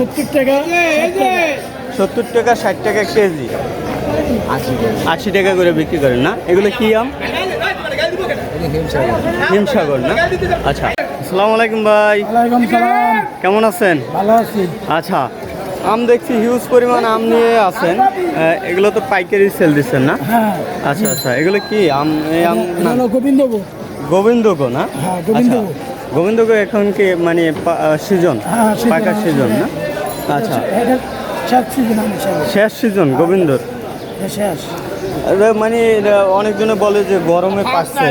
সত্তর টাকা সত্তর টাকা ষাট টাকা কেজি। আশি টাকা করে বিক্রি করেন না? এগুলো কি আম? হিমসাগর না? আচ্ছা। আসসালামু আলাইকুম ভাই। কেমন আছেন? ভালো আছি। আচ্ছা। আম দেখছি হিউজ পরিমাণ আম নিয়ে আছেন। এগুলো তো পাইকারি সেল দিচ্ছেন না? হ্যাঁ। আচ্ছা আচ্ছা। এগুলো কি আম? এই আম গোবিন্দভোগ। গোবিন্দগো না? হ্যাঁ, গোবিন্দভোগ। আচ্ছা, গোবিন্দগো এখন কি মানে সিজন হ্যাঁ, হ্যাঁ, সিজন না? আচ্ছা। শেষ সিজন গোবিন্দর। শেষ মানে অনেকজনে বলে যে গরমে পাকছে।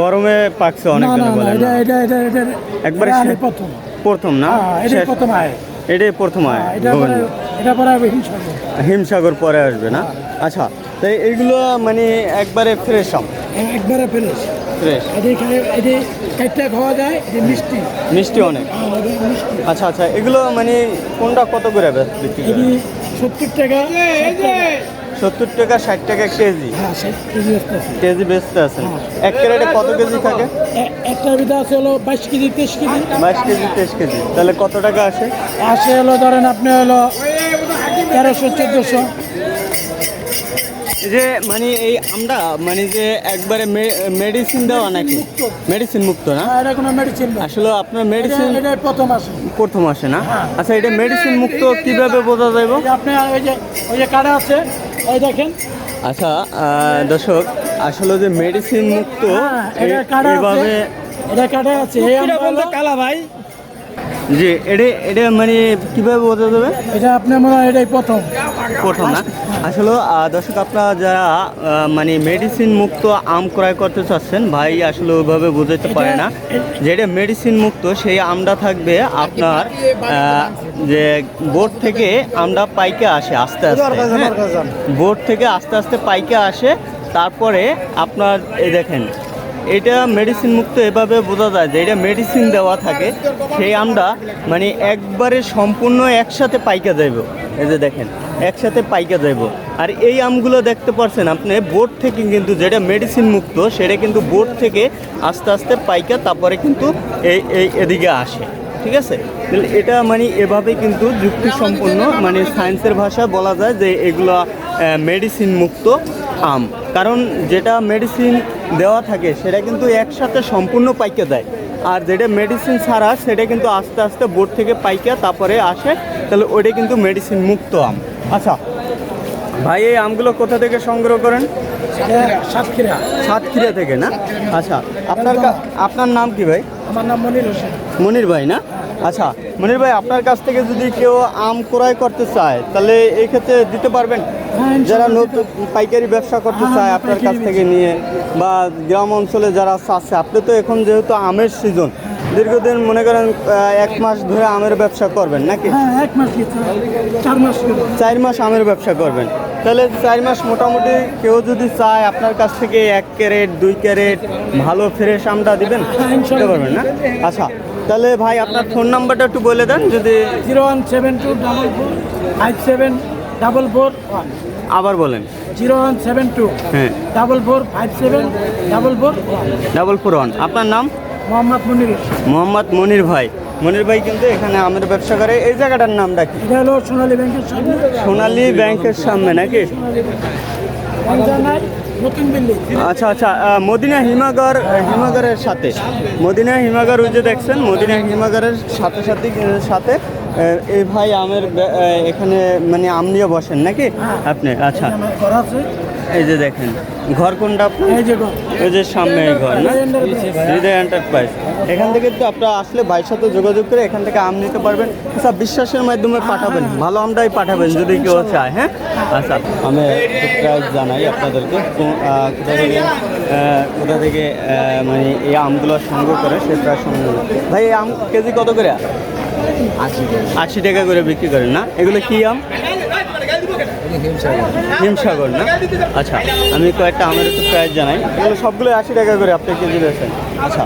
গরমে পাকছে না না অনেকজনে বলে এটা এটা এটা এটা একবারে। প্রথম। প্রথম না? হ্যাঁ এটাই প্রথম আয়। এটাই প্রথম আয় হ্যাঁ, এটা পরে। হিমসাগর। পরে আসবে না? আচ্ছা তাই এইগুলো মানে একবারে ফ্রেশ আম। একবারে ফেলেছ ফ্রেশ। এটি খাই এটি খাওয়া যায় এটি মিষ্টি। মিষ্টি অনেক। হ্যাঁ, আচ্ছা আচ্ছা এগুলো মানে কোনটা কত করে বিক্রি করে? সত্তর টাকা সত্তর টাকা ষাট টাকা কেজি? হ্যাঁ কেজি বেচতে আছেন এক ক্যারেটে কত কেজি থাকে? এ- একটার ভিতরে আছে হলো বাইশ কেজি তেইশ কেজি। বাইশ কেজি তেইশ কেজি। তাহলে কত টাকা আসে? আসে হলো ধরেন আপনি হলো তেরোশো চোদ্দোশো। যে মানে এই আমরা মানে যে একবারে মেডিসিন দেওয়া নাকি? মেডিসিন মুক্ত না? এটা কোনো মেডিসিন না। আসলে আপনার মেডিসিন এটা প্রথম আসে। প্রথম আসে না? হ্যাঁ। আচ্ছা এটা মেডিসিন মুক্ত কীভাবে বোঝা যাবে আপনি ওই যে ওই যে কাটা আছে এই দেখেন। আচ্ছা দর্শক আসলে যে মেডিসিন মুক্ত হ্যাঁ, এটা কাটা আছে। এভাবে এটা কাটা আছে। এই আমটা হলো- কালা ভাই। জি এটা এটা মানে কীভাবে বোঝা যাবে? এটা আপনার মনে হয় এটাই প্রথম। প্রথম না? আসলে দর্শক আপনারা যারা মানে মেডিসিন মুক্ত আম ক্রয় করতে চাচ্ছেন ভাই আসলে ওইভাবে বুঝাইতে পারে না। যেটা মেডিসিন মুক্ত সেই আমটা থাকবে আপনার যে বোর্ড থেকে আমটা পাইকে আসে আস্তে আস্তে হ্যাঁ? বোর্ড থেকে আস্তে আস্তে পাইকে আসে তারপরে আপনার এই দেখেন এটা মেডিসিন মুক্ত এভাবে বোঝা যায় যে এটা মেডিসিন দেওয়া থাকে। সেই আমটা মানে একবারে সম্পূর্ণ একসাথে পাইকা যাইব। এই যে দেখেন, একসাথে পাইকা যাইব। আর এই আমগুলো দেখতে পারছেন আপনি বোর্ড থেকে কিন্তু যেটা মেডিসিন মুক্ত, সেটা কিন্তু বোর্ড থেকে আস্তে আস্তে পাইকা, তারপরে কিন্তু এই এই এদিকে আসে। ঠিক আছে? তাহলে এটা মানে এভাবে কিন্তু যুক্তি সম্পূর্ণ মানে সায়েন্সের ভাষায় বলা যায় যে এগুলো মেডিসিন মুক্ত আম। কারণ যেটা মেডিসিন দেওয়া থাকে সেটা কিন্তু একসাথে সম্পূর্ণ পাইকে দেয়। আর যেটা মেডিসিন ছাড়া সেটা কিন্তু আস্তে আস্তে বোর্ড থেকে পাইকা তারপরে আসে তাহলে ওইটা কিন্তু মেডিসিন মুক্ত আম। আচ্ছা ভাই এই আমগুলো কোথা থেকে সংগ্রহ করেন? সাতক্ষীরা। সাতক্ষীরা থেকে না? আচ্ছা আপনার আপনার নাম কি ভাই? আমার নাম মনির হোসেন। মনির ভাই না? আচ্ছা মনির ভাই আপনার কাছ থেকে যদি কেউ আম ক্রয় করতে চায় তাহলে এই ক্ষেত্রে দিতে পারবেন? যারা নতুন পাইকারি ব্যবসা করতে চায় আপনার কাছ থেকে নিয়ে বা গ্রাম অঞ্চলে যারা চাচ্ছে আপনি তো এখন যেহেতু আমের সিজন দীর্ঘদিন মনে করেন এক মাস ধরে আমের ব্যবসা করবেন নাকি? হ্যাঁ এক মাস চার মাস চার মাস আমের ব্যবসা করবেন। তাহলে চার মাস মোটামুটি কেউ যদি চায় আপনার কাছ থেকে এক ক্যারেট দুই ক্যারেট ভালো ফ্রেশ আমটা দিবেন হ্যাঁ, দিতে পারবেন না? আচ্ছা তাহলে ভাই আপনার ফোন নাম্বারটা একটু বলে দেন যদি zero one seven two double four five seven double four one. আবার বলেন। Zero one seven two. হ্যাঁ। Double four five seven double four double four one. আপনার নাম? মোহাম্মদ মনির। মোহাম্মদ মনির ভাই। মনির ভাই কিন্তু এখানে আমের ব্যবসা করে। এই জায়গাটার নামটা কি? এটা হলো সোনালী ব্যাংকের সামনে। সোনালী ব্যাংকের সামনে নাকি? আচ্ছা আচ্ছা। মদিনা হিমাগর হিমাগরের সাথে। মদিনা হিমাগর ওই যে দেখছেন মদিনা হিমাগরের সাথে সাথে সাথে এই ভাই আমের এখানে মানে আম নিয়ে বসেন নাকি? আপনি আচ্ছা। এই যে দেখেন ঘর কোনটা এই যে ঘর। ওই যে সামনে ঘর না? হৃদয় এন্টারপ্রাইজ এখান থেকে তো আপনারা আসলে ভাইয়ের সাথে যোগাযোগ করে এখান থেকে আম নিতে পারবেন। আচ্ছা বিশ্বাসের মাধ্যমে পাঠাবেন। ভালো আমটাই পাঠাবেন যদি কেউ চায় হ্যাঁ? আচ্ছা আমি প্রাইস জানাই আপনাদেরকে। কোথা থেকে মানে এই আমগুলো সংগ্রহ করে সে প্রায় সংগ্রহ ভাই এই আম কেজি কত করে? আশি আশি টাকা করে বিক্রি করেন না? এগুলো কি আম? হিমসাগর না? আচ্ছা আমি কয়েকটা আমের একটু প্রাইস জানাই। এগুলো সবগুলো আশি টাকা করে আপনি কেজি বেছেন আচ্ছা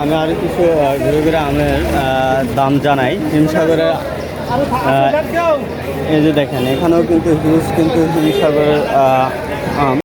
আমি আরও কিছু ঘুরে ঘুরে আমের দাম জানাই। হিমসাগরের এই যে দেখেন এখানেও কিন্তু হিউজ কিন্তু হিমসাগরের আম।